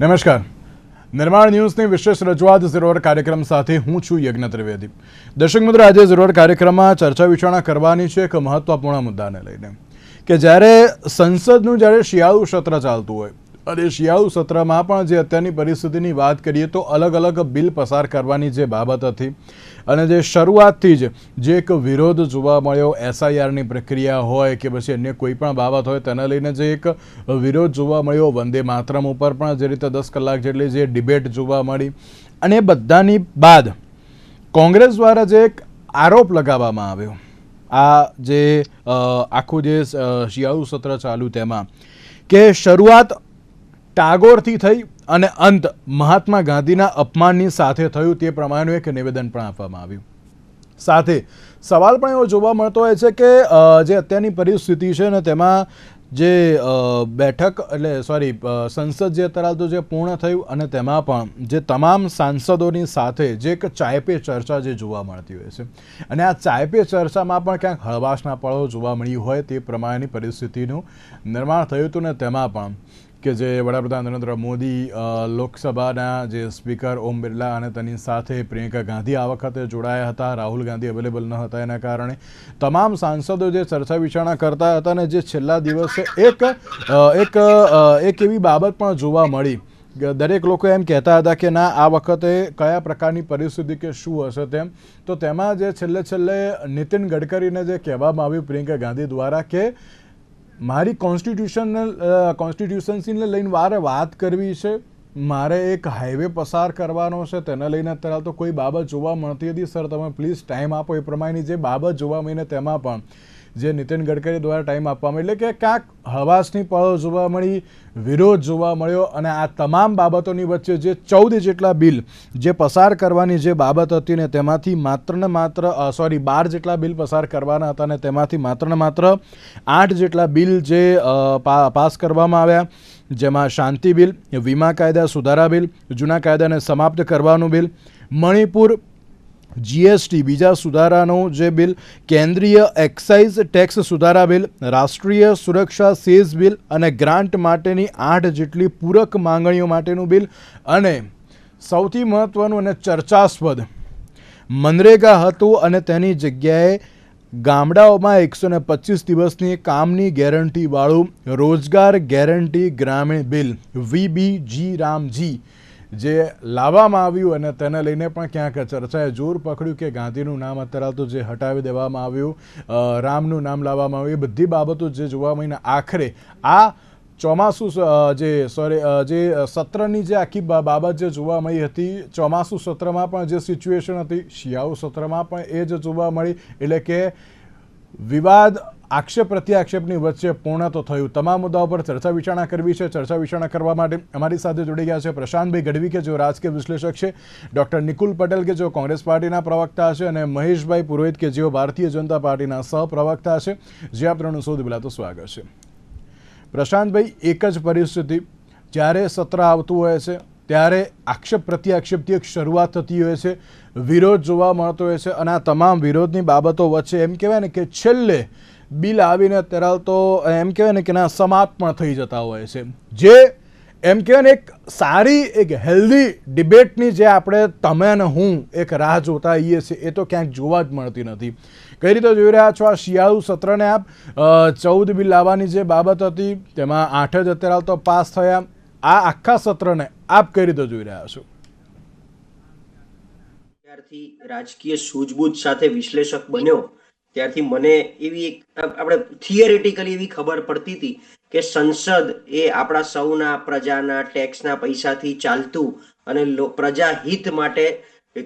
નમસ્કાર. નિર્માણ ન્યૂઝની વિશેષ રજૂઆત ઝીરોવર કાર્યક્રમ સાથે હું છું યજ્ઞ ત્રિવેદી. દર્શક મિત્રો, આજે ઝીરોવર કાર્યક્રમમાં ચર્ચા વિચારણા કરવાની છે એક મહત્વપૂર્ણ મુદ્દાને લઈને. કે જ્યારે સંસદનું જ્યારે શિયાળુ સત્ર ચાલતું હોય અને શિયાળુ સત્રમાં પણ જે અત્યારની પરિસ્થિતિની વાત કરીએ તો અલગ અલગ બિલ પસાર કરવાની જે બાબત હતી. અને જે શરૂઆતથી જ જે એક વિરોધ જોવા મળ્યો, એસઆઈઆરની પ્રક્રિયા હોય કે પછી અન્ય કોઈ પણ બાબત હોય, તેને લઈને જે એક વિરોધ જોવા મળ્યો, વંદે માતરમ ઉપર પણ જે રીતે દસ કલાક જેટલી જે ડિબેટ જોવા મળી. અને બધાની બાદ કોંગ્રેસ દ્વારા જે એક આરોપ લગાવવામાં આવ્યો. આ જે આખું જે શિયાળુ સત્ર ચાલુ તેમાં કે શરૂઆત ટાગોરથી થઈ અને અંત મહાત્મા ગાંધીના અપમાનની સાથે થયું તે પ્રમાણેનું એક નિવેદન પણ આપવામાં આવ્યું. સાથે સવાલ પણ એવો જોવા મળતો હોય છે કે જે અત્યારની પરિસ્થિતિ છે ને તેમાં જે બેઠક એટલે સોરી સંસદ જે અત્યારે જે પૂર્ણ થયું અને તેમાં પણ જે તમામ સાંસદોની સાથે જે એક ચાય પે ચર્ચા જે જોવા મળતી હોય છે. અને આ ચાય પે ચર્ચામાં પણ ક્યાંક હળવાશના પળો જોવા મળ્યું હોય તે પ્રમાણેની પરિસ્થિતિનું નિર્માણ થયું હતું ને તેમાં પણ કે જે વડાપ્રધાન નરેન્દ્ર મોદી લોકસભાના જે સ્પીકર ઓમ બિરલા અને તેની સાથે પ્રિયંકા ગાંધી આ વખતે જોડાયા હતા. રાહુલ ગાંધી અવેલેબલ ન હતા એના કારણે. તમામ સાંસદો જે ચર્ચા વિચારણા કરતા હતા અને જે છેલ્લા દિવસે એક એક એક એવી બાબત પણ જોવા મળી. દરેક લોકો એમ કહેતા હતા કે ના, આ વખતે કયા પ્રકારની પરિસ્થિતિ કે શું હશે તેમ. તો તેમાં જે છેલ્લે છેલ્લે નીતિન ગડકરીને જે કહેવામાં આવ્યું પ્રિયંકા ગાંધી દ્વારા કે મારી કોન્સ્ટિટ્યુશનલ કોન્સ્ટિટ્યુશન્સીને લઈને વારે વાત કરવી છે. મારે એક હાઈવે પસાર કરવાનો છે, તેને લઈને અત્યારે તો કોઈ બાબત જોવા મળતી હતી સર તમે પ્લીઝ ટાઈમ આપો. એ પ્રમાણેની જે બાબત જોવા મળીને તેમાં પણ જે નીતિન ગડકરી દ્વારા ટાઈમ આપવામાં એટલે કે ક્યાંક હવાસની પળો જોવા મળી, વિરોધ જોવા મળ્યો અને આ તમામ બાબતોની વચ્ચે જે ચૌદ જેટલા બિલ જે પસાર કરવાની જે બાબત હતી ને તેમાંથી માત્ર ને માત્ર સોરી બાર જેટલા બિલ પસાર કરવાના હતા ને તેમાંથી માત્ર ને માત્ર આઠ જેટલા બિલ જે પાસ કરવામાં આવ્યા. જેમાં શાંતિ બિલ, વીમા કાયદા સુધારા બિલ, જૂના કાયદાને સમાપ્ત કરવાનું બિલ, મણિપુર જીએસટી બીજા સુધારાનું જે બિલ, કેન્દ્રીય એક્સાઇઝ ટેક્સ સુધારા બિલ, રાષ્ટ્રીય સુરક્ષા સેઝ બિલ અને ગ્રાન્ટ માટેની આઠ જેટલી પૂરક માંગણીઓ માટેનું બિલ અને સૌથી મહત્વનું અને ચર્ચાસ્પદ, મનરેગા હતું અને તેની જગ્યાએ ગામડાઓમાં એકસો ને પચીસ દિવસની કામની ગેરંટીવાળું રોજગાર ગેરંટી ગ્રામીણ બિલ વીબીજી રામજી જે લાવવામાં આવ્યું અને તેને લઈને પણ ક્યાંક ચર્ચાએ જોર પકડ્યું કે ગાંધીનું નામ અત્યારે તો જે હટાવી દેવામાં આવ્યું રામનું નામ લાવવામાં આવ્યું, એ બધી બાબતો જે જોવા મળીને આખરે આ ચોમાસું જે સોરી જે સત્રની જે આખી બાબત જે જોવા મળી હતી, ચોમાસું સત્રમાં પણ જે સિચ્યુએશન હતી, શિયાળુ સત્રમાં પણ એ જ જોવા મળી. એટલે કે વિવાદ આક્ષેપ, પ્રત્યાક્ષેપની વચ્ચે પૂર્ણ તો થયું. તમામ મુદ્દાઓ પર ચર્ચા વિચારણા કરવી છે. ચર્ચા વિચારણા કરવા માટે અમારી સાથે જોડી ગયા છે પ્રશાંતભાઈ ગઢવી, કે જેઓ રાજકીય વિશ્લેષક છે, ડોક્ટર નિકુલ પટેલ, કે જેઓ કોંગ્રેસ પાર્ટીના પ્રવક્તા છે, અને મહેશભાઈ પુરોહિત, કે જેઓ ભારતીય જનતા પાર્ટીના સહપ્રવક્તા છે. જે આ ત્રણનું સૌથી સ્વાગત છે. પ્રશાંતભાઈ, એક જ પરિસ્થિતિ. જ્યારે સત્ર આવતું હોય છે, ત્યારે આક્ષેપ, પ્રત્યાક્ષેપથી એક શરૂઆત થતી હોય છે. વિરોધ જોવા મળતો હોય છે, અને આ તમામ વિરોધની બાબતો વચ્ચે એમ કહેવાય ને કે છેલ્લે બિલ આવીને ત્યારે તો એમ કહેવાય ને કે ના, સમાપ્ત પણ થઈ જતા હોય છે. જે, એમ કહેવાય ને, એક સારી, એક હેલ્ધી ડિબેટની જે આપણે તમે અને હું એક રાહ જોતા આવીએ છીએ, એ તો ક્યાંક જોવા જ મળતી નથી. કઈ રીતે જોઈ રહ્યા છો આ શિયાળુ સત્રને આપ? ચૌદ બિલ લાવવાની જે બાબત હતી, તેમાં આઠ જ અત્યારે તો પાસ થયા. આ આખા સત્રને આપ કઈ રીતે જોઈ રહ્યા છો? ત્યારથી રાજકીય સૂઝબૂઝ સાથે વિશ્લેષક બન્યો. ત્યારથી મને એવી એક આપણે થિયરેટિકલી એવી ખબર પડતી હતી કે સંસદ એ આપણા સૌના, પ્રજાના ટેક્સના પૈસાથી ચાલતું અને પ્રજા હિત માટે,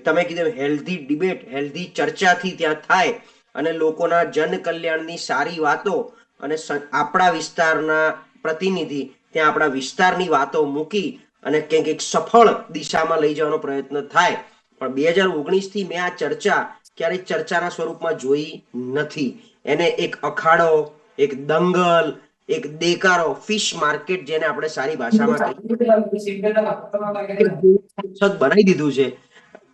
તમે કીધું હેલ્ધી ડિબેટ હેલ્ધી ચર્ચાથી ત્યાં થાય અને લોકોના જન કલ્યાણની સારી વાતો અને આપણા વિસ્તારના પ્રતિનિધિ ત્યાં આપણા વિસ્તારની વાતો મૂકી અને કંઈક એક સફળ દિશામાં લઈ જવાનો પ્રયત્ન થાય. પણ બે હજાર ઓગણીસથી મેં આ ચર્ચા ક્યારેય ચર્ચાના સ્વરૂપમાં જોઈ નથી. એને એક અખાડો, એક દંગલ, એક દેકારો, ફિશ માર્કેટ જેને આપણે સારી ભાષામાં બનાવી દીધું છે.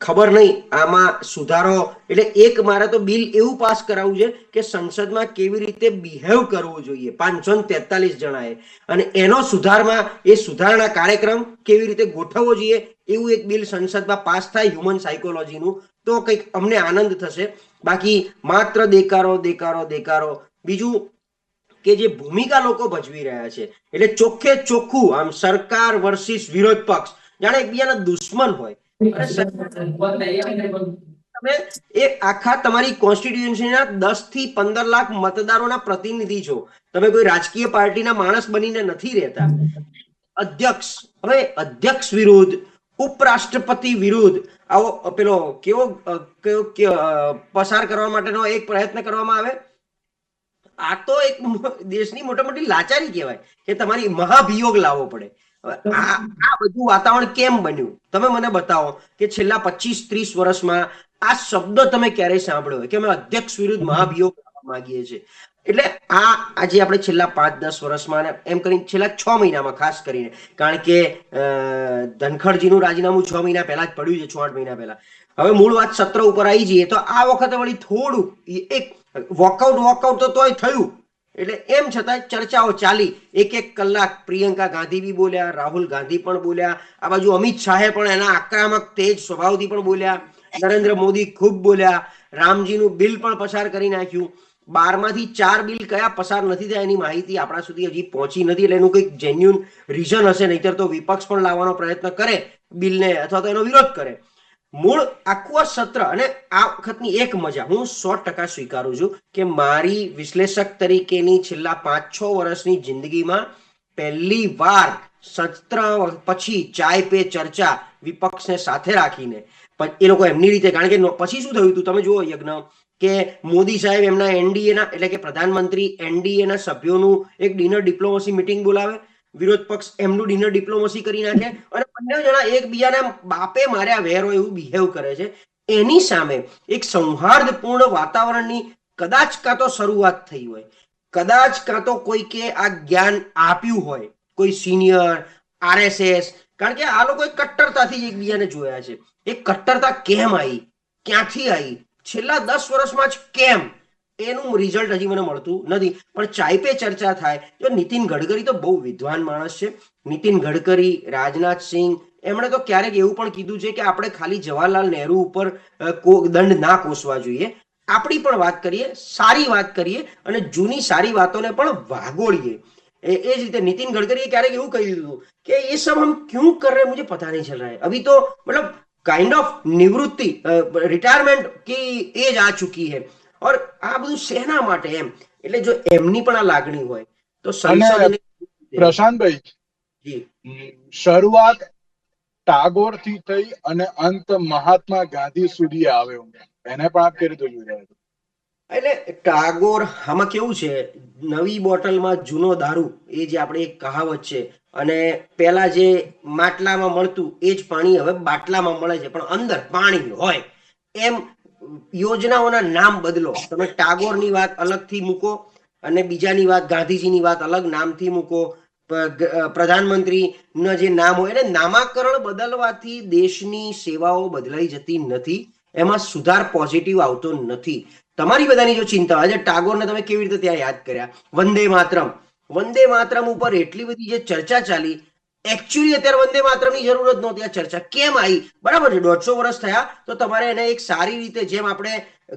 ખબર નહીં, આમાં સુધારો, એટલે એક મારે તો બિલ એવું પાસ કરાવવું છે કે સંસદમાં કેવી રીતે બિહેવ કરવું જોઈએ. પાંચસો તેતાલીસ જણાએ. અને એનો સુધારમાં, એ સુધારણા કાર્યક્રમ કેવી રીતે ગોઠવવો જોઈએ, એવું એક બિલ સંસદમાં પાસ થાય હ્યુમન સાયકોલોજીનું. તો કંઈક અમને આનંદ થશે. બાકી માત્ર દેકારો દેકારો દેકારો. બીજું કે જે ભૂમિકા લોકો ભજવી રહ્યા છે, એટલે ચોખ્ખે ચોખ્ખું આમ સરકાર વર્સિસ વિરોધ પક્ષ. જાણે એકબીજાના દુશ્મન હોય. તમે એક આખા તમારી કોન્સ્ટિટ્યુન્સીના દસથી પંદર લાખ મતદારોના પ્રતિનિધિ છો. તમે કોઈ રાજકીય પાર્ટીના માણસ બનીને નથી રહેતા. અધ્યક્ષ, હવે અધ્યક્ષ વિરુદ્ધ, ઉપરાષ્ટ્રપતિ વિરુદ્ધ આવો પેલો કેવો કેવો પસાર કરવા માટેનો એક પ્રયત્ન કરવામાં આવે? આ તો એક દેશની મોટા મોટી લાચારી કહેવાય કે તમારી મહાભિયોગ લાવવો પડે. આ આ બધું વાતાવરણ કેમ બન્યું? તમે મને બતાવો કે છેલ્લા પચીસ, ત્રીસ વર્ષમાં આ શબ્દ તમે ક્યારે સાંભળ્યો કે અમે અધ્યક્ષ વિરુદ્ધ મહાભિયોગ માંગીએ છીએ. એટલે આ આજે આપણે છેલ્લા પાંચ, દસ વર્ષમાં એમ કરીને છેલ્લા છ મહિનામાં ખાસ કરીને, કારણ કે ધનખડજીનું રાજીનામું છ મહિના પહેલા જ પડ્યું છે, છ, આઠ મહિના પહેલા. હવે મૂળ વાત સત્ર ઉપર આવી જઈએ તો આ વખતે વળી થોડું એક વોકઆઉટ વોકઆઉટ તો તોય થયું. એટલે એમ છતાં ચર્ચાઓ ચાલી. એક એક કલાક પ્રિયંકા ગાંધી બી બોલ્યા, રાહુલ ગાંધી પણ બોલ્યા, આ બાજુ અમિત શાહે પણ એના આક્રમક તેજ સ્વભાવથી પણ બોલ્યા, નરેન્દ્ર મોદી ખૂબ બોલ્યા, રામજીનું બિલ પણ પસાર કરી નાખ્યું. બારમાંથી ચાર બિલ કયા પસાર નથી થયા એની માહિતી આપણા સુધી હજી પહોંચી નથી એટલે એનું કંઈક જેન્યુન રીઝન હશે. નહીતર તો વિપક્ષ પણ લાવવાનો પ્રયત્ન કરે બિલને અથવા તો એનો વિરોધ કરે. મૂળ આખું આ સત્ર અને આ વખતની એક મજા, હું સો ટકા સ્વીકારું છું કે મારી વિશ્લેષક તરીકેની છેલ્લા પાંચ છ વર્ષની જિંદગીમાં પહેલી વાર સત્ર પછી ચાય પે ચર્ચા વિપક્ષને સાથે રાખીને. એ લોકો એમની રીતે, કારણ કે પછી શું થયું હતું તમે જુઓ યજ્ઞ કે મોદી સાહેબ એમના એનડીએના, એટલે કે પ્રધાનમંત્રી એનડીએના સભ્યોનું એક ડિનર ડિપ્લોમસી મિટિંગ બોલાવે. વિરોધ પક્ષ એમનું ડિનર ડિપ્લોમસી કરી નાખે અને બંને જણા એકબીજાના બાપે માર્યા વેરો એવું બિહેવ કરે છે. એની સામે એક સૌહાર્દપૂર્ણ વાતાવરણની કદાચ કાં તો શરૂઆત થઈ હોય, કદાચ કાં તો કોઈકે આ જ્ઞાન આપ્યું હોય, કોઈ સિનિયર આરએસએસ કારણ કે આ લોકો કટ્ટરતાથી એકબીજાને જોયા છે. એ કટ્ટરતા કેમ આવી ક્યાંથી આવી છેલ્લા દસ વર્ષમાં જ કેમ એનું રિઝલ્ટ હજી મને મળતું નથી. પણ ચાઇપે ચર્ચા થાય. તો નીતિન ગડકરી તો બહુ વિદ્વાન માણસ છે. નીતિન ગડકરી, રાજનાથ સિંહ, એમણે તો ક્યારેક એવું પણ કીધું છે કે આપણે ખાલી જવાહરલાલ નહેરુ ઉપર દંડ ના કોસવા જોઈએ. આપણી પણ વાત કરીએ, સારી વાત કરીએ અને જૂની સારી વાતોને પણ વાગોળીએ. એ જ રીતે નીતિન ગડકરીએ ક્યારેક એવું કહી દીધું કે એ સબ હમ ક્યું કર રહે મુજબ પતા નહીં ચલ રહા અભી તો, મતલબ કાઇન્ડ ઓફ નિવૃત્તિ રિટાયરમેન્ટ કે એજ આ ચૂકી હે ઓર આ બધું શેના માટે એમ એટલે જો એમની પણ આ લાગણી હોય તો પ્રશાંતભાઈ શરૂઆત ટાગોરથી થઈ અને અંત મહાત્મા ગાંધી સુધી આવ્યો એને પણ આપ કરી દીધું એટલે ટાગોર આમાં કેવું છે? નવી બોટલમાં જૂનો દારૂ એ જે આપણે એક કહાવત છે અને પેલા જે માટલામાં મળતું, એ જ પાણી હવે બાટલામાં મળે છે. પણ અંદર પાણી હોય. એમ યોજનાઓના નામ બદલો. તમે ટાગોરની વાત અલગથી મૂકો અને બીજાની વાત, ગાંધીજીની વાત અલગ નામથી મૂકો. પ્રધાનમંત્રીના જે નામ હોય એને નામાકરણ બદલવાથી દેશની સેવાઓ બદલાઈ જતી નથી. એમાં સુધાર પોઝિટિવ આવતો નથી. તમારી બધાની જો ચિંતા હોય ટાગોરને તમે કેવી રીતે ત્યાં યાદ કર્યા? વંદે માતરમ. વંદે માતરમ ઉપર એટલી બધી જે ચર્ચા ચાલી એકચ્યુઅલી અત્યારે વંદે માતરમની જરૂર જ નહોતી આ ચર્ચા. કેમ આવી? બરાબર છે, દોઢસો વર્ષ થયા, તો તમારે એને એક સારી રીતે જેમ આપણે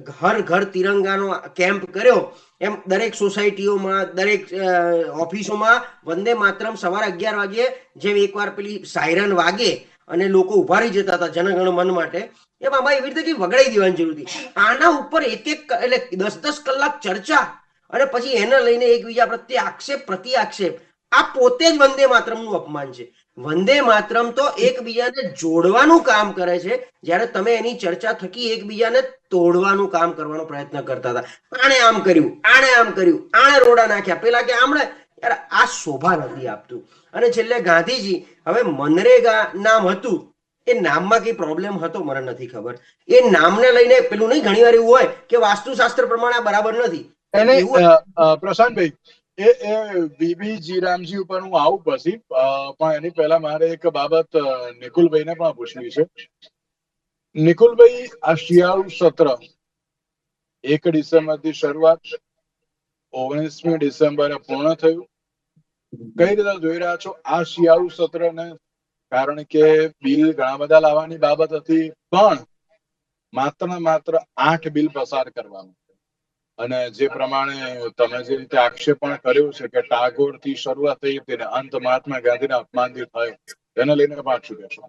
ઘર ઘર તિરંગાનો કેમ્પ કર્યો, એમ દરેક સોસાયટીઓમાં, દરેક ઓફિસોમાં વંદે માતરમ સવારે અગિયાર વાગે જેમ એકવાર પેલી સાયરન વાગે અને લોકો ઊભા રહી જતા હતા જનગણ મન માટે, એમ આમાં એવી રીતે વગડાઈ દેવાની જરૂર હતી. આના ઉપર એક એક એટલે દસ દસ કલાક ચર્ચા અને પછી એને લઈને એકબીજા પ્રત્યે આક્ષેપ પ્રતિ આક્ષેપ આ પોતે જ વંદે માતરમનું અપમાન છે. વંદે માતરમ તો એકબીજાને જોડવાનું કામ કરે છે. જ્યારે તમે એની ચર્ચા થકી એકબીજાને તોડવાનું કામ કરવાનો પ્રયત્ન કરતા હતા. આણે આમ કર્યું, આણે આમ કર્યું, આણે રોડા નાખ્યા. પેલા કે આમણે, યાર, આ શોભા નથી આપતું. અને છેલ્લે ગાંધીજી, હવે મનરેગા નામ હતું. એ નામમાં કઈ પ્રોબ્લેમ હતો મને નથી ખબર. એ નામને લઈને પેલું નહીં, ઘણીવાર એવું હોય કે વાસ્તુશાસ્ત્ર પ્રમાણે બરાબર નથી. એને પ્રશાંતભાઈ એ એ બીબી જીરામજી ઉપર હું આવું પછી પણ એની પહેલા મારે એક બાબત નિકુલભાઈને પણ પૂછવી છે. નિકુલભાઈ આ શિયાળુ સત્ર એક ડિસેમ્બરથી શરૂઆત ઓગણીસમી ડિસેમ્બરે પૂર્ણ થયું. કઈ રીતે જોઈ રહ્યા છો? આ શિયાળુ સત્રને કારણ કે બિલ ઘણા બધા લાવવાની બાબત હતી પણ માત્ર ને માત્ર આઠ બિલ પસાર કરવાનું. અને જે પ્રમાણે તમે જે રીતે આક્ષેપ પણ કર્યો છે કે ટાગોરથી શરૂઆત થઈ હતી અંત મહાત્મા ગાંધીના અપમાનથી થયો, તેને લઈને પાછું કહેશો?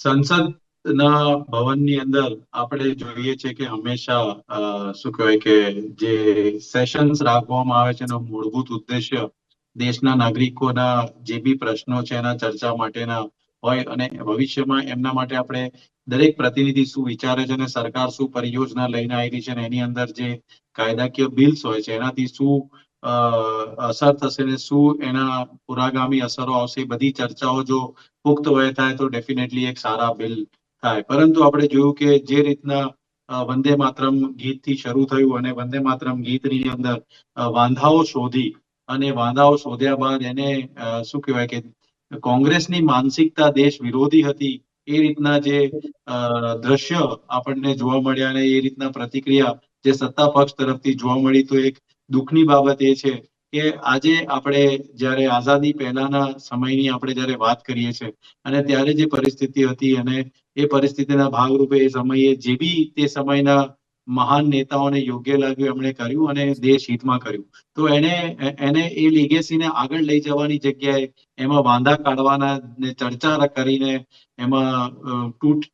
સંસદના ભવનની અંદર આપણે જોઈએ છે કે હંમેશા શું કહેવાય કે જે સેશન્સ રાખવામાં આવે છે એનો મૂળભૂત ઉદ્દેશ્ય દેશના નાગરિકોના જે બી પ્રશ્નો છે એના ચર્ચા માટેના હોય અને ભવિષ્યમાં એમના માટે આપણે દરેક પ્રતિનિધિ શું વિચારે છે અને સરકાર શું પરિયોજના લઈને આવી છે અને એની અંદર જે કાયદાકીય બિલ્સ હોય છે, એનાથી શું અસર થશે ને શું એના પુરાગામી અસરો આવશે બધી ચર્ચાઓ જો પુખ્ત વયે થાય તો ડેફિનેટલી એક સારા બિલ થાય. પરંતુ આપણે જોયું કે જે રીતના વંદે માતરમ ગીતથી શરૂ થયું અને વંદે માતરમ ગીતની અંદર વાંધાઓ શોધી અને વાંધાઓ શોધ્યા બાદ એને શું કહેવાય કે કોંગ્રેસની માનસિકતા દેશ વિરોધી હતી, એ રીતના જે દ્રશ્ય આપણને જોવા મળ્યા અને એ રીતના પ્રતિક્રિયા જે સત્તા પક્ષ તરફથી જોવા મળી, તો એક દુઃખની બાબત એ છે કે આજે આપણે જ્યારે આઝાદી પહેલાના સમયની આપણે જ્યારે વાત કરીએ છીએ અને ત્યારે જે પરિસ્થિતિ હતી અને એ પરિસ્થિતિના ભાગરૂપે એ સમયે જે બી તે સમયના મહાન નેતાઓને યોગ્ય લાગ્યું, એમણે કર્યું અને દેશ હિતમાં કર્યું. તો એને એને એ લીગેસીને આગળ લઈ જવાની જગ્યાએ એમાં વાંધા કાઢવાના ને ચર્ચા કરીને એમાં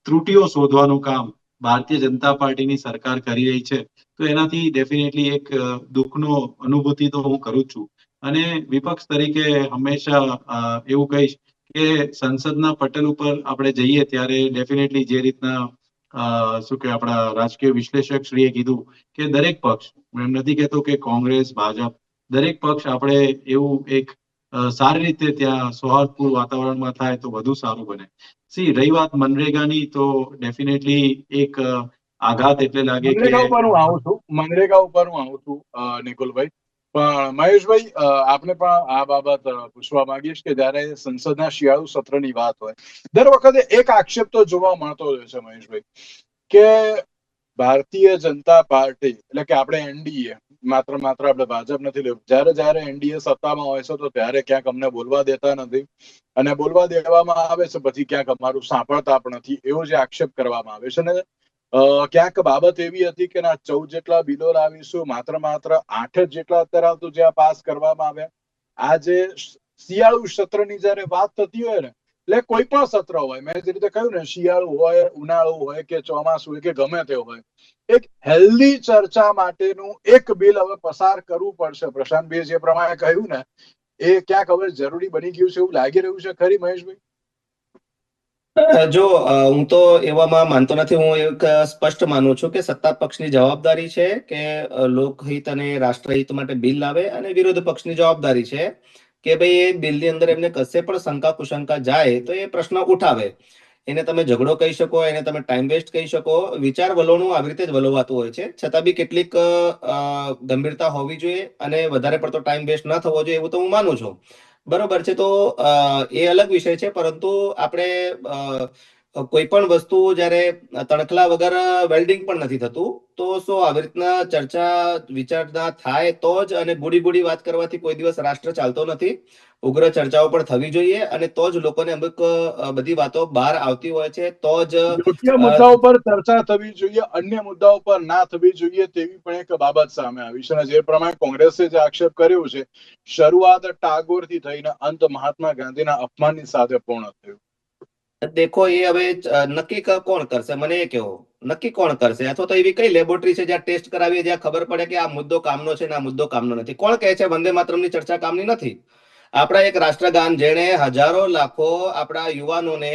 ત્રુટીઓ શોધવાનું કામ ભારતીય જનતા પાર્ટીની સરકાર કરી રહી છે. તો એનાથી ડેફિનેટલી એક દુઃખનો અનુભૂતિ તો હું કરું છું. અને વિપક્ષ તરીકે હંમેશા એવું કહીશ કે સંસદના પટેલ ઉપર આપણે જઈએ ત્યારે ડેફિનેટલી જે રીતના શું કે આપણા રાજકીય વિશ્લેષક શ્રીએ કીધું કે દરેક પક્ષ હું એમ નથી કહેતો કે કોંગ્રેસ ભાજપ દરેક પક્ષ આપણે એવું એક સારી રીતે ત્યાં સૌહાર્દપૂર્ણ વાતાવરણમાં થાય તો વધુ સારું બને. સી રહી વાત મનરેગાની તો ડેફિનેટલી એક આઘાત એટલે લાગે કે મનરેગા ઉપર હું આવું છું મનરેગા ઉપર હું આવું છું નિકુલભાઈ. પણ મહેશભાઈ અ, આપને પણ આ બાબત પૂછવા માંગીશ કે જયારે સંસદના શિયાળુ સત્રની વાત હોય દર વખતે એક આક્ષેપ તો જોવા મળતો હોય છે મહેશભાઈ કે ભારતીય જનતા પાર્ટી એટલે કે આપણે એનડીએ માત્ર માત્ર આપણે ભાજપ નથી લેવું જ્યારે જ્યારે એનડીએ સત્તામાં હોય છે તો ત્યારે ક્યાંક અમને બોલવા દેતા નથી અને બોલવા દેવામાં આવે છે પછી ક્યાંક અમારું સાંભળતા પણ નથી એવો જે આક્ષેપ કરવામાં આવે છે. ને ક્યાંક બાબત એવી હતી કે ના ચૌદ જેટલા બિલો લાવીશું, માત્ર માત્ર આઠ જ જેટલા અત્યારે આવતું જ્યાં પાસ કરવામાં આવ્યા. આ જે શિયાળુ સત્રની જ્યારે વાત થતી હોય ને, એટલે કોઈ પણ સત્ર હોય, મેં જે રીતે કહ્યું ને, શિયાળુ હોય, ઉનાળુ હોય કે ચોમાસું હોય કે ગમે તે હોય, એક હેલ્ધી ચર્ચા માટેનું એક બિલ હવે પસાર કરવું પડશે. પ્રશાંતભાઈ જે પ્રમાણે કહ્યું ને, એ ક્યાંક હવે જરૂરી બની ગયું છે એવું લાગી રહ્યું છે ખરી મહેશભાઈ? જો હું તો એવામાં માનતો નથી. હું એક સ્પષ્ટ માનું છું કે સત્તા પક્ષની જવાબદારી છે કે લોકહિત અને રાષ્ટ્રહિત માટે બિલ લાવે અને વિરોધ પક્ષની જવાબદારી છે કે ભાઈ એ બિલની અંદર એમને કશે પણ શંકા કુશંકા જાય તો એ પ્રશ્ન ઉઠાવે. એને તમે ઝઘડો કહી શકો, એને તમે ટાઈમ વેસ્ટ કહી શકો. વિચાર વલોણું આવી રીતે જ વલોવાતું હોય છે. છતાં બી કેટલીક ગંભીરતા હોવી જોઈએ અને વધારે પડતો ટાઈમ વેસ્ટ ન થવો જોઈએ એવું તો હું માનું છું. બરોબર છે. તો એ અલગ વિષય છે પરંતુ આપણે કોઈ પણ વસ્તુ જ્યારે તણખલા વગર વેલ્ડિંગ પણ નથી થતું, તો શું આવી રીતના ચર્ચા, વિચારણા થાય તો જ અને બુડી બુડી વાત કરવાથી કોઈ દિવસ રાષ્ટ્ર ચાલતો નથી. ઉગ્ર ચર્ચાઓ પણ થવી જોઈએ અને તો જ લોકોને અમુક બધી વાતો બહાર આવતી હોય છે, તો જ યોગ્ય મુદ્દાઓ પર ચર્ચા થવી જોઈએ, અન્ય મુદ્દાઓ પર ના થવી જોઈએ તેવી પણ એક બાબત સામે આવી છે અને જે પ્રમાણે કોંગ્રેસે જે આક્ષેપ કર્યો છે, શરૂઆત ટાગોરથી થઈને અંત મહાત્મા ગાંધીના અપમાનની સાથે પૂર્ણ થયું. દેખો, એ હવે નક્કી કોણ કરશે? મને એ કહો નક્કી કોણ કરશે? અથવા તો એવી કઈ લેબોરેટરી છે જ્યાં ટેસ્ટ કરાવીએ, જ્યાં ખબર પડે કે આ મુદ્દો કામનો છે ને આ મુદ્દો કામનો નથી? કોણ કહે છે, વંદે માતરમની ચર્ચા કામની નથી આપણા એક રાષ્ટ્રગાન જેણે હજારો લાખો આપણા યુવાનોને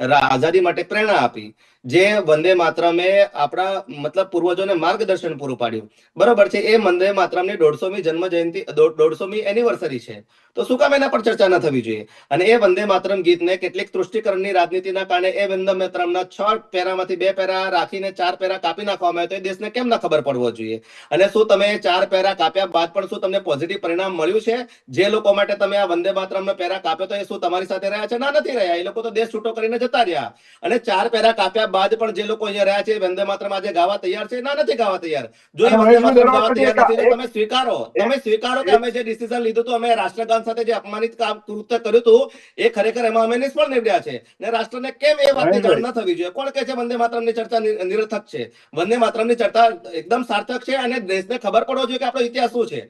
આઝાદી માટે પ્રેરણા આપી. જે વંદે માતરમે આપણા, મતલબ પૂર્વજોને માર્ગદર્શન પૂરું પાડ્યું. બરોબર છે, એ વંદે માતરમની દોઢસોમી જન્મ જયંતિ દોઢસોમી એનિવર્સરી છે. તો શું કામ એના પર ચર્ચા ન થવી જોઈએ? અને એ વંદે માતરમ ગીતને કેટલીક તૃષ્ટિકરણની રાજનીતિના કારણે એ વંદે માતરમના છ પેરામાંથી બે પેરા રાખીને ચાર પેરા કાપી નાખવામાં આવે તો એ દેશને કેમ ના ખબર પડવો જોઈએ? અને શું તમે ચાર પેરા કાપ્યા બાદ પણ શું તમને પોઝિટિવ પરિણામ મળ્યું છે? જે લોકો માટે તમે આ વંદે માતરમનો પેરા કાપ્યો તો એ શું તમારી સાથે રહ્યા છે? ના, નથી રહ્યા. એ લોકો તો દેશ છૂટો કરીને જતા રહ્યા. અને ચાર પેરા કાપ્યા બાદ પણ જે લોકો અહીંયા રહ્યા છે વંદે માત્રમ આજે ગાવા તૈયાર છે? ના નથી ગાવા તૈયાર. જો એ વંદે માત્રમ ગાવા તૈયાર નથી તમે સ્વીકારો. તમે સ્વીકારો કે અમે જે ડિસિઝન લીધું હતું અમે રાષ્ટ્રગાન સાથે જે અપમાનિત કામ કૃત્ય કર્યું હતું એ ખરેખર એમાં અમે નિષ્ફળ નીવડ્યા છે. ને રાષ્ટ્રને કેમ એ વાતની જાણ ન થવી જોઈએ? કોણ કહે છે વંદે માત્રમની ચર્ચા નિરર્થક છે? વંદે માત્રમની ચર્ચા એકદમ સાર્થક છે અને દેશને ખબર પડવો જોઈએ કે આપણો ઇતિહાસ શું છે.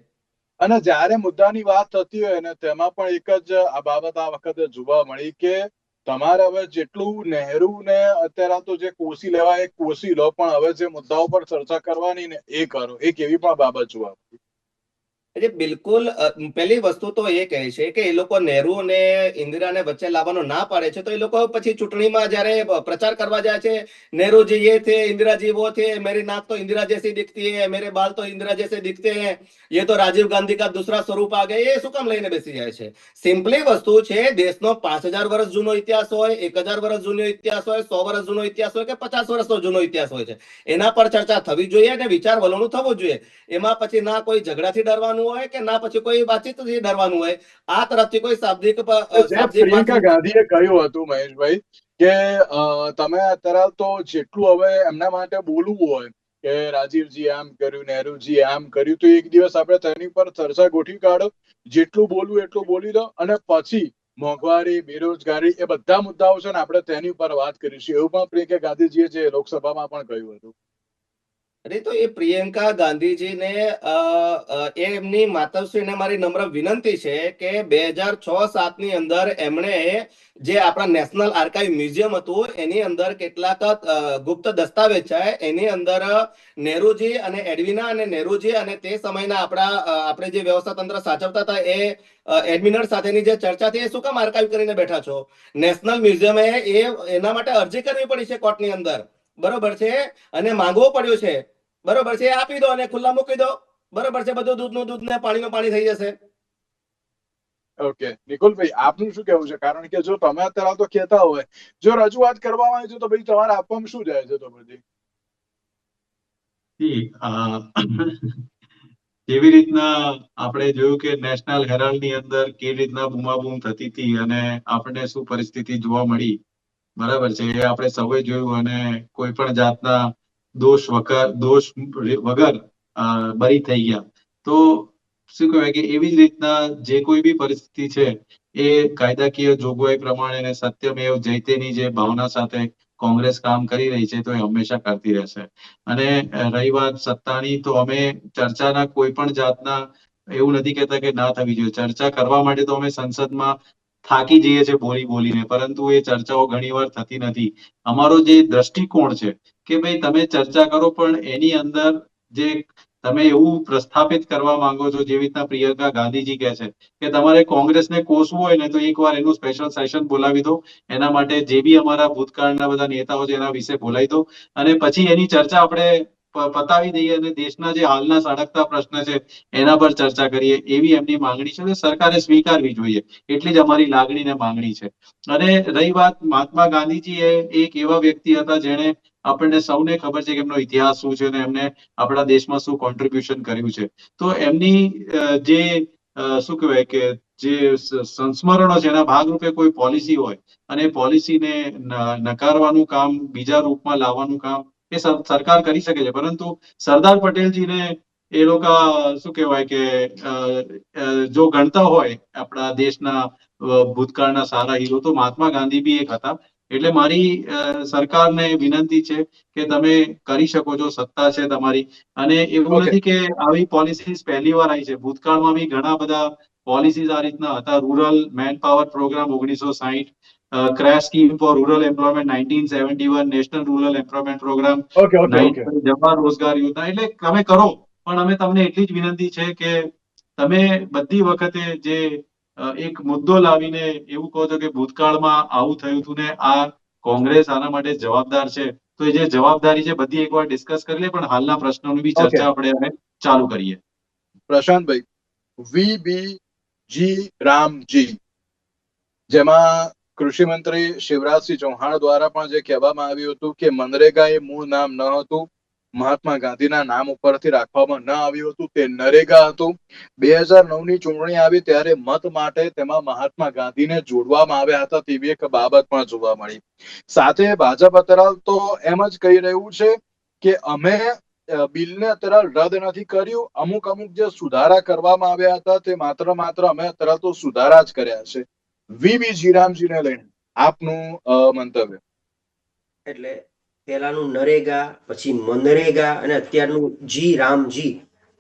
અને જ્યારે મુદ્દાની વાત થતી હોય ને તેમાં પણ એક જ આ બાબત આ વખતે જોવા મળી કે તમારે હવે જેટલું નહેરુ ને અત્યારે તો જે કોસી લેવાય એ કોસી લો, પણ હવે જે મુદ્દાઓ પર ચર્ચા કરવાની ને એ કરો એક એવી પણ બાબત જોવા. એટલે બિલકુલ પહેલી વસ્તુ તો એ કહે છે કે એ લોકો નહેરુ અને ઇન્દિરાને વચ્ચે લાવવાનો ના પાડે છે, તો એ લોકો પછી ચૂંટણીમાં જયારે પ્રચાર કરવા જાય છે નહેરુ જી એ થે ઇન્દિરા વો થે મેરી નાક તો ઇન્દિરા જૈસી દિખતી હે, મેરે બાલ તો ઇન્દિરા જૈસે દિખતે હે, યે તો રાજીવ ગાંધી કા દૂસરા સ્વરૂપ આ ગયા, એ શું કામ લઈને બેસી જાય છે? સિમ્પલી વસ્તુ છે, દેશનો પાંચ હજાર વર્ષ જૂનો ઇતિહાસ હોય, એક હજાર વર્ષ જૂનો ઇતિહાસ હોય, સો વર્ષ જૂનો ઇતિહાસ હોય કે પચાસ વર્ષનો જૂનો ઇતિહાસ હોય છે. એના પર ચર્ચા થવી જોઈએ અને વિચાર વલણું થવું જોઈએ. એમાં પછી ના કોઈ ઝઘડાથી ડરવાનું હોય કે ના પછી કોઈ વાતચીતથી ડરવાનું હોય. આ તરફથી કોઈ શાબ્દિક પ્રિયંકા ગાંધીએ કહ્યું હતું મહેશભાઈ કે તમે અત્યારે તો જેટલું હવે એમના માટે બોલવું હોય કે રાજીવજી આમ કર્યું નહેરુજી આમ કર્યું તો એક દિવસ આપણે તેની પર ચર્ચા ગોઠવી કાઢો જેટલું બોલવું એટલું બોલી દો અને પછી મોંઘવારી બેરોજગારી એ બધા મુદ્દાઓ છે ને આપણે તેની ઉપર વાત કરીશું. એવું પણ પ્રિયંકા ગાંધીજીએ જે લોકસભામાં પણ કહ્યું હતું. અરે તો એ પ્રિયંકા ગાંધીજીને એમની માતૃશ્રીને મારી નમ્ર વિનંતી છે કે બે હજાર છ સાતની અંદર એમણે જે આપણા નેશનલ આર્કાઇવ મ્યુઝિયમ હતું, એની અંદર કેટલાક ગુપ્ત દસ્તાવેજ છે. એની અંદર નેહરુજી અને એડવિના અને નેહરુજી અને તે સમયના આપણા આપણે જે વ્યવસ્થા તંત્ર સાચવતા હતા એ એડમિનર સાથેની જે ચર્ચા થઈ એ શું કામ આર્કાઇવ કરીને બેઠા છો? નેશનલ મ્યુઝિયમે એ, એના માટે અરજી કરવી પડી છે કોર્ટની અંદર. બરોબર છે? અને માંગવો પડ્યો છે. બરોબર છે આપી દો અને ખુલ્લા મૂકી દો. બરોબર છે બધું દૂધનું દૂધ ને પાણીનું પાણી થઈ જશે. ઓકે નિકુલભાઈ આપનું શું કહેવું છે? કારણ કે જો તમે અત્યારે તો કહેતા હોય જો રજૂઆત કરવામાં આવે છે તો ભાઈ તમારે આપવામાં શું જાય છે તો બધી? જેવી રીતના આપણે જોયું કે નેશનલ હેરાલ્ડની અંદર કેવી રીતના બૂમાબૂમ થતી હતી અને આપણને શું પરિસ્થિતિ જોવા મળી? બરાબર છે એ આપણે સૌએ જોયું અને કોઈ પણ જાતના દોષ વગર દોષ વગર બરી થઈ ગયા. તો શું કહેવાય કે એવી જ રીતના જે કોઈ બી પરિસ્થિતિ છે, એ કાયદાકીય જોગવાઈ પ્રમાણે અને સત્યમેવ જયતેની જે ભાવના સાથે કોંગ્રેસ કામ કરી રહી છે, તો એ હંમેશા કરતી રહેશે. અને રહી વાત સત્તાની, તો અમે ચર્ચાના કોઈ પણ જાતના એવું નથી કહેતા કે ના થવી જોઈએ. ચર્ચા કરવા માટે તો અમે સંસદમાં થાકી જઈએ છીએ બોલી બોલીને, પરંતુ એ ચર્ચાઓ ઘણીવાર થતી નથી. અમારો જે દ્રષ્ટિકોણ છે કે ભાઈ તમે ચર્ચા કરો, પણ એની અંદર જે તમે એવું પ્રસ્થાપિત કરવા માંગો છો, જેવી રીતના પ્રિયંકા ગાંધીજી કહે છે કે તમારે કોંગ્રેસને કોસવું હોય ને, તો એકવાર એનું સ્પેશિયલ સેશન બોલાવી દો. એના માટે જે બી અમારા ભૂતકાળના બધા નેતાઓ છે, એના વિશે બોલાવી દો. અને પછી એની ચર્ચા આપણે પતાવી દઈએ અને દેશના જે હાલના સળગતા પ્રશ્ન છે, એના પર ચર્ચા કરીએ, એવી એમની માંગણી છે સરકારે સ્વીકારવી જોઈએ. એટલી જ અમારી લાગણી ને માંગણી છે. અને રહી વાત મહાત્મા ગાંધીજી એ એક એવા વ્યક્તિ હતા જેણે આપણને સૌને ખબર છે કે એમનો ઇતિહાસ શું છે અને એમને આપણા દેશમાં શું કોન્ટ્રીબ્યુશન કર્યું છે. તો એમની જે શું કહેવાય કે જે સંસ્મરણો છે એના ભાગરૂપે કોઈ પોલિસી હોય અને પોલિસીને નકારવાનું કામ, બીજા રૂપમાં લાવવાનું કામ એ સરકાર કરી શકે છે. પરંતુ સરદાર પટેલજીને એ લોકો શું કહેવાય કે જો ગણતા હોય આપણા દેશના ભૂતકાળના સારા હીરો તો મહાત્મા ગાંધી બી એક હતા. એટલે મારી સરકારને વિનંતી છે કે તમે કરી શકો છો સત્તા છે તમારી. અને એવું નથી કે આવી પોલિસીઝ પહેલી વાર આવી છે. ભૂતકાળમાં બી ઘણા બધા પોલિસીઝ આ રીતના હતા. રૂરલ મેન પાવર પ્રોગ્રામ ઓગણીસો સાહીઠ crash scheme for rural employment nineteen seventy one national rural employment programme okay okay okay જવા રોજગાર યોજના. એટલે તમે કરો પણ અમે તમને એટલી જ વિનંતી છે કે તમે બધી વખતે જે એક મુદ્દો લાવીને એવું કહો છો કે ભૂતકાળમાં આવું થયું હતું ને આ કોંગ્રેસ આના માટે જવાબદાર છે. તો એ જે જવાબદારી છે બધી એકવાર ડિસ્કસ કરી લે પણ હાલના પ્રશ્નોની બી ચર્ચા આપણે હવે ચાલુ કરીએ. પ્રશાંતભાઈ વી બી જી રામજી જેમાં કૃષિ મંત્રી શિવરાજસિંહ ચૌહાણ દ્વારા પણ જે કહેવામાં આવ્યું હતું કે મનરેગા એ મૂળ નામ ન હતું, મહાત્મા ગાંધીના નામ ઉપરથી રાખવામાં ન આવ્યું હતું, તે નરેગા હતું. બે હજાર નવની ચૂંટણી આવી ત્યારે મત માટે તેમાં મહાત્મા ગાંધીને જોડવામાં આવ્યા હતા તેવી એક બાબત પણ જોવા મળી. સાથે ભાજપ અત્યારે તો એમ જ કહી રહ્યું છે કે અમે બિલને અત્યારે રદ નથી કર્યું. અમુક અમુક જે સુધારા કરવામાં આવ્યા હતા તે માત્ર માત્ર અમે અત્યારે તો સુધારા જ કર્યા છે. વી બી જીરામજીને લઈને આપનું મંતવ્ય. એટલે પહેલાનું નરેગા, પછી મનરેગા અને અત્યારનું જી રામજી.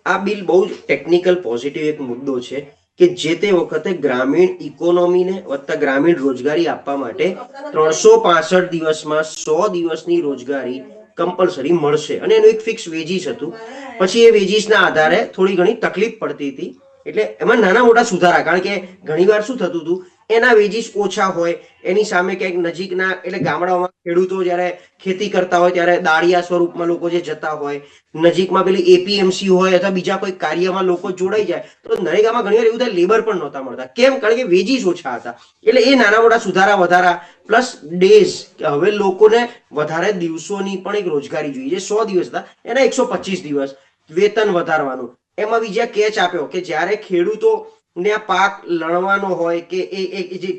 આ બિલ બહુ જ ટેકનિકલ પોઝિટિવ એક મુદ્દો છે કે જે તે વખતે ગ્રામીણ ઇકોનોમીને વત્તા ગ્રામીણ રોજગારી આપવા માટે ત્રણસો પાસઠ દિવસમાં સો દિવસની રોજગારી કમ્પલસરી મળશે. અને એનું એક ફિક્સ વેજીસ હતું. પછી એ વેજીસના આધારે થોડી ઘણી તકલીફ પડતી હતી. એટલે એમાં નાના મોટા સુધારા. કારણ કે ઘણીવાર શું થતું હતું એના વેજીસ ઓછા હોય, એની સામે ક્યાંક નજીકના, એટલે ગામડાઓમાં ખેડૂતો જ્યારે ખેતી કરતા હોય, ત્યારે દાળિયા સ્વરૂપમાં લોકો જે જતા હોય, નજીકમાં પેલી એપીએમસી હોય અથવા બીજા કોઈ કાર્યમાં લોકો જોડાઈ જાય, તો નરેગામાં ઘણી વાર એવું થાય લેબર પણ નહોતા મળતા. કેમ? કારણ કે વેજીસ ઓછા હતા. એટલે એ નાના મોટા સુધારા વધારા પ્લસ ડેઝ કે હવે લોકોને વધારે દિવસોની પણ એક રોજગારી જોઈએ, જે સો દિવસ હતા, એના એકસો પચીસ દિવસ વેતન વધારવાનું. એમાં બીજા કેચ આપ્યો કે જ્યારે ખેડૂતો ને આ પાક લણવાનો હોય કે એ જે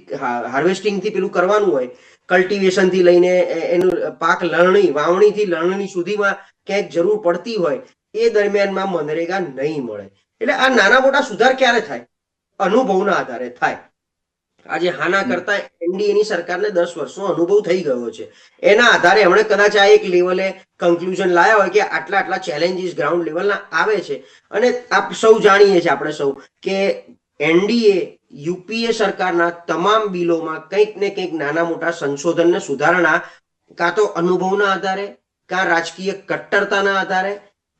હાર્વેસ્ટિંગથી પેલું કરવાનું હોય કલ્ટિવેશનથી લઈને એનું પાક લણણી વાવણી થી લણણી સુધીમાં ક્યાંક જરૂર પડતી હોય એ દરમિયાનમાં મનરેગા નહીં મળે. એટલે આ નાના મોટા સુધાર ક્યારે થાય? અનુભવના આધારે થાય. આજે હાના કરતા એનડીએની સરકારને દસ વર્ષનો અનુભવ થઈ ગયો છે. એના આધારે એમણે કદાચ આ એક લેવલે કન્ક્લુઝન લાયા હોય કે આટલા આટલા ચેલેન્જીસ ગ્રાઉન્ડ લેવલના આવે છે. અને આપ સૌ જાણીએ છીએ આપણે સૌ કે એનડીએ, યુપીએ સરકારના તમામ બિલોમાં કંઈક ને કંઈક નાના મોટા સંશોધન ને સુધારણા, કાં તો અનુભવના આધારે, કાં રાજકીય કટ્ટરતાના આધારે,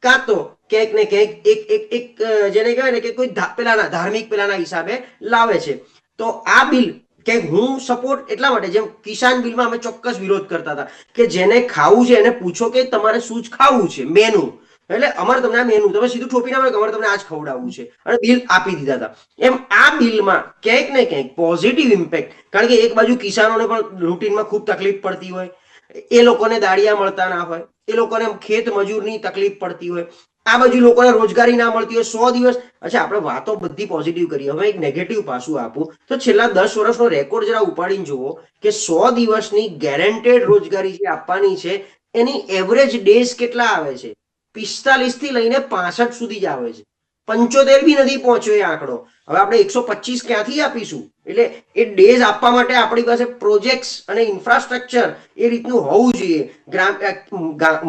કાં તો ક્યાંક ને ક્યાંક એક એક એક જેને કહેવાય ને કે કોઈ પેલાના, ધાર્મિક પેલાના હિસાબે લાવે છે. તો આ બિલ કે હું સપોર્ટ એટલા માટે, જેમ કિસાન બિલમાં અમે ચોક્કસ વિરોધ કરતા હતા, કે જેને ખાવું છે એને પૂછો કે તમારે શું જ ખાવું છે, મેનુ. એટલે અમારે તમને આ મેનુ તમે સીધું ઠોપી ના અમારે તમને આ ખવડાવવું છે. અને બિલ આપી દીધા હતા. એમ આ બિલમાં ક્યાંક ને ક્યાંક પોઝિટિવ ઇમ્પેક્ટ કારણ કે એક બાજુ કિસાનોને પણ રૂટીનમાં ખૂબ તકલીફ પડતી હોય, એ લોકોને દાળિયા મળતા ના હોય, એ લોકોને ખેત મજૂરની તકલીફ પડતી હોય, આ બાજુ લોકોને રોજગારી ના મળતી હોય, સો દિવસ. અચ્છા, આપણે વાતો બધી પોઝિટિવ કરીએ. હવે એક નેગેટિવ પાસું આપું. તો છેલ્લા દસ વર્ષનો રેકોર્ડ જરા ઉપાડીને જુઓ કે સો દિવસની ગેરંટેડ રોજગારી જે આપવાની છે, એની એવરેજ ડેઝ કેટલા આવે છે? પિસ્તાલીસથી લઈને પાસઠ સુધી જ આવે છે. પંચોતેર બી નથી પહોંચ્યો એ આંકડો. હવે આપણે એકસો પચીસ ક્યાંથી આપીશું? એટલે એ ડેઝ આપવા માટે આપણી પાસે પ્રોજેક્ટ્સ અને ઇન્ફ્રાસ્ટ્રક્ચર એ રીતનું હોવું જોઈએ. ગ્રામ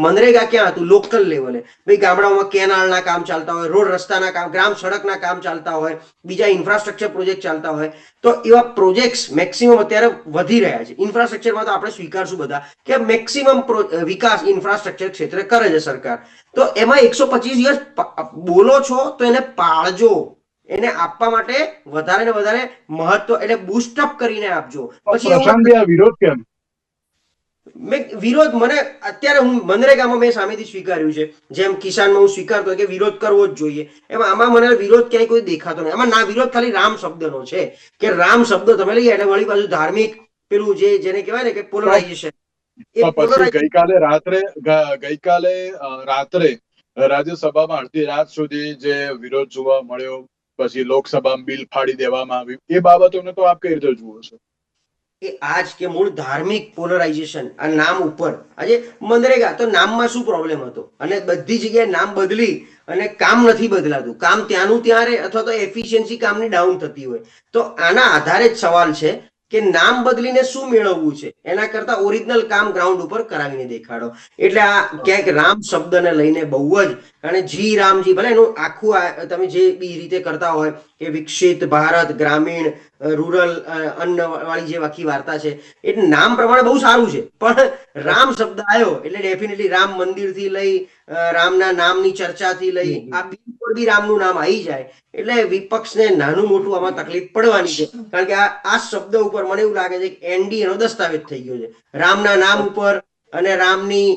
મનરેગા ક્યાં હતું? લોકલ લેવલે. ભાઈ, ગામડાઓમાં કેનાલના કામ ચાલતા હોય, રોડ રસ્તાના કામ, ગ્રામ સડકના કામ ચાલતા હોય, બીજા ઇન્ફ્રાસ્ટ્રક્ચર પ્રોજેક્ટ ચાલતા હોય. તો એવા પ્રોજેક્ટ્સ મેક્સિમમ અત્યારે વધી રહ્યા છે. ઇન્ફ્રાસ્ટ્રક્ચરમાં તો આપણે સ્વીકારશું બધા કે મેક્સિમમ વિકાસ ઇન્ફ્રાસ્ટ્રક્ચર ક્ષેત્રે કરે છે સરકાર. તો એમાં એકસો પચીસ દિવસ બોલો છો તો એને પાળજો. એને આપવા માટે વધારે ને વધારે મહત્વ એટલે બુસ્ટઅપ કરીને આપજો. પછી વિરોધ કેમ? મેં વિરોધ મને અત્યારે હું મનરેગામાં મેં સામેથી સ્વીકાર્યું છે. જેમ કિસાનમાં હું સ્વીકારતો કે વિરોધ કરવો જ જોઈએ. એમાં આમાં મને વિરોધ ક્યાંય કોઈ દેખાતો નહીં. આમાં ના વિરોધ ખાલી રામ શબ્દનો છે. કે રામ શબ્દ તમે લઈ એટલે વળી પાછું ધાર્મિક પેલું જે જેને કહેવાય ને કે પોલરાઇઝેશન પછી ગઈકાલે રાત્રે ગઈકાલે રાત્રે રાજ્યસભામાં અડધી રાત સુધી જે વિરોધ જોવા મળ્યો પછી લોકસભામાં બિલ ફાડી દેવામાં આવ્યું. એ બાબતોને તો આપ કઈ રીતે જુઓ છો? એ આજ કે મૂળ ધાર્મિક પોલરાઇઝેશન, આ નામ ઉપર. આજે મનરેગા, તો નામમાં શું પ્રોબ્લેમ હતો? અને બધી જગ્યાએ નામ બદલી અને કામ નથી બદલાતું. કામ ત્યાંનું ત્યાં રહે અથવા તો એફિશિયન્સી કામની ડાઉન થતી હોય. તો આના આધારે જ સવાલ છે કે નામ બદલીને શું મેળવવું છે? એના કરતા ઓરિજિનલ કામ ગ્રાઉન્ડ ઉપર કરાવીને દેખાડો. એટલે આ ક્યાંક રામ શબ્દને લઈને બહુ જ અને જી રામજી ભલે એનું આખું તમે જે બી રીતે કરતા હોય કે વિકસિત ભારત, ગ્રામીણ રૂરલ અન્ન વાળી જે આખી વાર્તા છે એ નામ પ્રમાણે બહુ સારું છે. પણ રામ શબ્દ આવ્યો એટલે ડેફિનેટલી રામ મંદિરથી લઈ અ, રામના નામની ચર્ચાથી લઈ આ બિલકુલ બી રામનું નામ આવી જાય. એટલે વિપક્ષને નાનું મોટું આમાં તકલીફ પડવાની છે. કારણ કે આ આ શબ્દ ઉપર મને એવું લાગે છે કે એનડી એનો દસ્તાવેજ થઈ ગયો છે. રામના નામ ઉપર અને રામની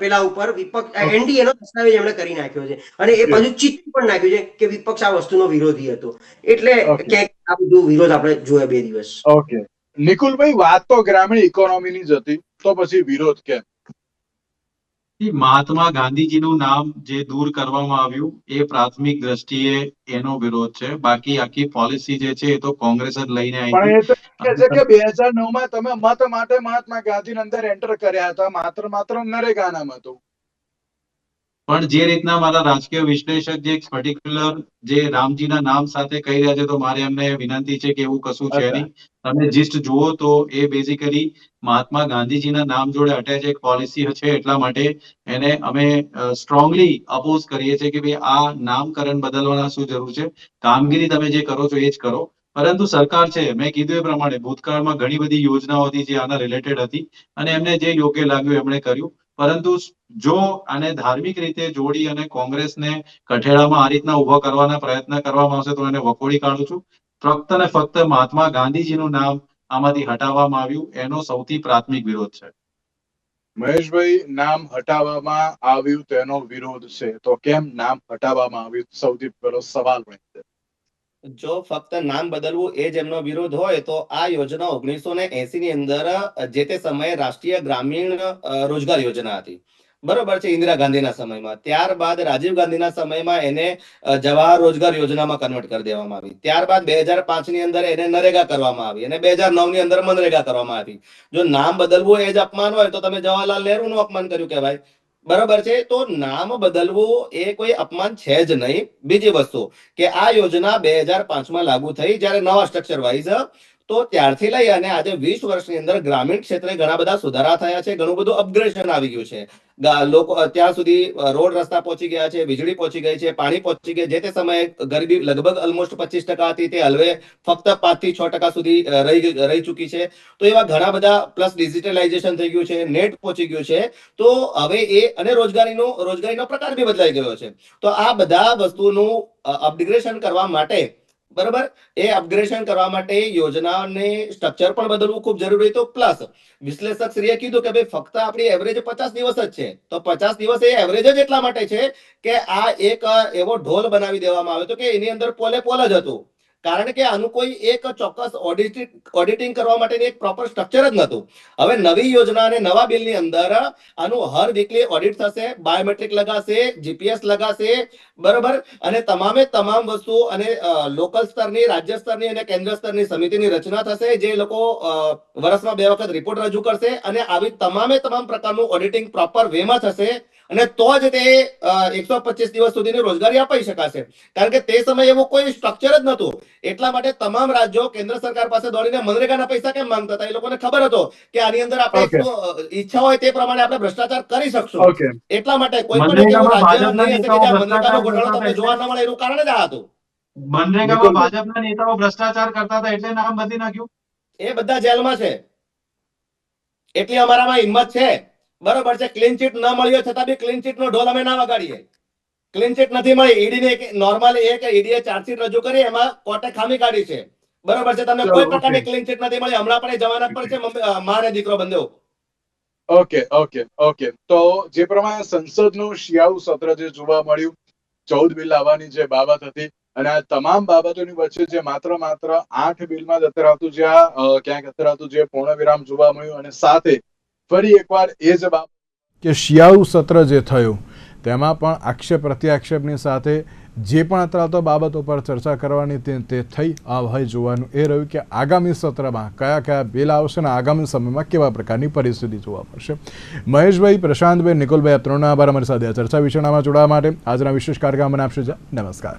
પેલા ઉપર વિપક્ષ એનડી એનો દસ્તાવેજ એમણે કરી નાખ્યો છે. અને એ બાજુ ચિત્ર પણ નાખ્યું છે કે વિપક્ષ આ વસ્તુનો વિરોધી હતો. એટલે. ક્યાંક આ બધું વિરોધ આપણે જોયા બે દિવસ. ઓકે. નિકુલભાઈ વાત તો ગ્રામીણ ઇકોનોમીની જ હતી તો પછી વિરોધ કેમ? મહાત્મા ગાંધીજીનું નામ જે દૂર કરવામાં આવ્યું એ પ્રાથમિક દ્રષ્ટિએ એનો વિરોધ છે. બાકી આખી પોલિસી જે છે એ તો કોંગ્રેસ જ લઈને આવી છે કે બે હજાર નવમાં તમે મત માટે મહાત્મા ગાંધી અંદર એન્ટર કર્યા હતા માત્ર માત્ર નરેગાનામાં હતું પણ જે રીતના મારા રાજકીય વિશ્લેષક જે પર્ટિક્યુલર જે રામજીના નામ સાથે કહી રહ્યા છે, તો મારે એમને વિનંતી છે કે એવું કશું છે નહીં. તમે જીસ્ટ જુઓ તો એ બેઝિકલી મહાત્મા ગાંધીજીના નામ જોડે અટેચ એક પોલિસી છે એટલા માટે એને અમે સ્ટ્રોંગલી અપોઝ કરીએ છીએ કે ભાઈ આ નામકરણ બદલવાના શું જરૂર છે? કામગીરી તમે જે કરો છો એ જ કરો. પરંતુ સરકાર છે, મેં કીધું એ પ્રમાણે ભૂતકાળમાં ઘણી બધી યોજનાઓ હતી જે આના રિલેટેડ હતી અને એમને જે યોગ્ય લાગ્યું એમણે કર્યું. પરંતુ જો આને ધાર્મિક રીતે જોડી અને કોંગ્રેસને કઠેડામાં આ રીતના ઊભો કરવાના પ્રયત્ન કરવામાં આવશે, તો એને વખોડી કાઢું છું. ફક્ત ને ફક્ત મહાત્મા ગાંધીજીનું નામ આમાંથી હટાવવામાં આવ્યું, એનો સૌથી પ્રાથમિક વિરોધ છે. મહેશભાઈ, નામ હટાવવામાં આવ્યું તેનો વિરોધ છે. તો કેમ નામ હટાવવામાં આવ્યું? સૌથી પહેલો સવાલ છે જો ફક્ત નામ બદલવું એ જ એમનો વિરોધ હોય, તો આ યોજના ઓગણીસો ને એસી ની અંદર જે તે સમયે રાષ્ટ્રીય ગ્રામીણ રોજગાર યોજના હતી. બરોબર છે, ઇન્દિરા ગાંધીના સમયમાં. ત્યારબાદ રાજીવ ગાંધીના સમયમાં એને જવાહર રોજગાર યોજનામાં કન્વર્ટ કરી દેવામાં આવી. ત્યારબાદ બે હજાર પાંચની અંદર એને નરેગા કરવામાં આવી અને બે હજાર નવની અંદર મનરેગા કરવામાં આવી. જો નામ બદલવું એ જ અપમાન હોય, તો તમે જવાહરલાલ નહેરુ નું અપમાન કર્યું કહેવાય. બરોબર છે? તો નામ બદલવું એ કોઈ અપમાન છે જ નહીં. બીજી વસ્તુ કે આ યોજના બે હજાર પાંચમાં લાગુ થઈ જ્યારે નવા સ્ટ્રક્ચર વાઇઝ તો ત્યારથી લઈ અને આજે વીસ વર્ષની અંદર ગ્રામીણ ક્ષેત્રે ઘણા બધા સુધારા થયા છે, ઘણું બધું અપગ્રેડેશન આવી ગયું છે. લોકો ત્યાં સુધી રોડ રસ્તા પહોંચી ગયા છે, વીજળી પહોંચી ગઈ છે, પાણી પહોંચી ગયા જે તે સમયે ગરીબી લગભગ ઓલમોસ્ટ પચીસ ટકા હતી, તે હલવે ફક્ત પાંચથી છ ટકા સુધી રહી રહી ચૂકી છે. તો એવા ઘણા બધા પ્લસ ડિજિટલાઇઝેશન થઈ ગયું છે નેટ પહોંચી ગયું છે. તો હવે એ અને રોજગારીનો રોજગારીનો પ્રકાર બી બદલાઈ ગયો છે. તો આ બધા વસ્તુનું અપગ્રેડેશન કરવા માટે બરાબર? એ અપગ્રેડેશન કરવા માટે યોજનાને સ્ટ્રક્ચર પણ બદલવું ખૂબ જરૂરી હતું. પ્લસ વિશ્લેષક શ્રીએ કીધું કે ભાઈ, ફક્ત આપણી એવરેજ પચાસ દિવસ જ છે. તો પચાસ દિવસ એ એવરેજ જ એટલા માટે છે કે આ એક એવો ઢોલ બનાવી દેવામાં આવ્યો હતો કે એની અંદર પોલે પોલ જ હતું. કારણ કે આનું કોઈ એક ચોક્કસ ઓડિટિંગ કરવા માટેની એક પ્રોપર સ્ટ્રક્ચર જ નહોતું. હવે નવી યોજના અને નવા બિલની અંદર આનું હર વીકલી ઓડિટ થશે બાયોમેટ્રિક લગાશે જીપીએસ લગાશે, બરોબર? અને તમામે તમામ વસ્તુઓ અને લોકલ સ્તરની, રાજ્ય સ્તરની અને કેન્દ્ર સ્તરની સમિતિની રચના થશે, જે લોકો વર્ષમાં બે વખત રિપોર્ટ રજૂ કરશે અને આવી તમામે તમામ પ્રકારનું ઓડિટિંગ પ્રોપર વેમાં થશે. અને તો જ તે એકસો પચીસ દિવસ સુધીની રોજગારી અપાઈ શકાશે. કારણ કે તે સમયે એવું કોઈ સ્ટ્રક્ચર જ નતું એટલા માટે તમામ રાજ્યો કેન્દ્ર સરકાર પાસે દોડીને મનરેગાના પૈસા કેમ માંગતા હતા? એ લોકોને ખબર હતો કે આની અંદર આપણે ઈચ્છા હોય તે પ્રમાણે આપણે ભ્રષ્ટાચાર કરી શકશું. એટલા માટે કોઈ પણ રાજ્ય મનરેગાનો ઘોટાળો તમને જોવા ન મળે એનું કારણ જ આ હતું. મનરેગામાં ભાજપના નેતાઓ ભ્રષ્ટાચાર કરતા હતા એટલે નામ બદલી નાખ્યું? એ બધા જેલમાં છે. એટલી અમારામાં હિંમત છે. બરોબર છે ક્લીન ચીટ ન મળ્યો છતાં બી ક્લીન ચીટ નો ઢોલ અમે ના વગાડીએ. ક્લીન ચીટ નથી મળી ઈડી ને નોર્મલી એક ઈડી ચાર્જશીટ રજૂ કરી એમાં કોર્ટે ખામી કાઢી છે. બરોબર છે તમને કોઈ પ્રકારની ક્લીન ચીટ નથી મળી હમણાં પણ જવાના પર છે મમ્મી- અ, મા અને દીકરો બંને ઓકે ઓકે ઓકે તો જે પ્રમાણે સંસદનું શિયાળુ સત્ર જે જોવા મળ્યું ચૌદ બિલ આવવાની જે બાબત હતી અને આ તમામ બાબતોની વચ્ચે જે માત્ર માત્ર આઠ બિલમાં જ અત્યારે જ્યાં અ, ક્યાંક અત્યારે જે પૂર્ણ વિરામ જોવા મળ્યું અને સાથે ફરી એકવાર એ જ કે શિયાળુ સત્ર જે થયું, તેમાં પણ આક્ષેપ, પ્રત્યાક્ષેપની સાથે જે પણ અત્યારે બાબતો પર ચર્ચા કરવાની તે થઈ આ જોવાનું એ રહ્યું કે આગામી સત્રમાં કયા કયા બિલ આવશે અને આગામી સમયમાં કેવા પ્રકારની પરિસ્થિતિ જોવા મળશે. મહેશભાઈ, પ્રશાંતભાઈ, નિકોલભાઈ, આ ત્રણના આભાર. અમારી સાથે ચર્ચા વિષયનામાં જોડાવા માટે. આજના વિશેષ કાર્યક્રમ મને આપશે નમસ્કાર.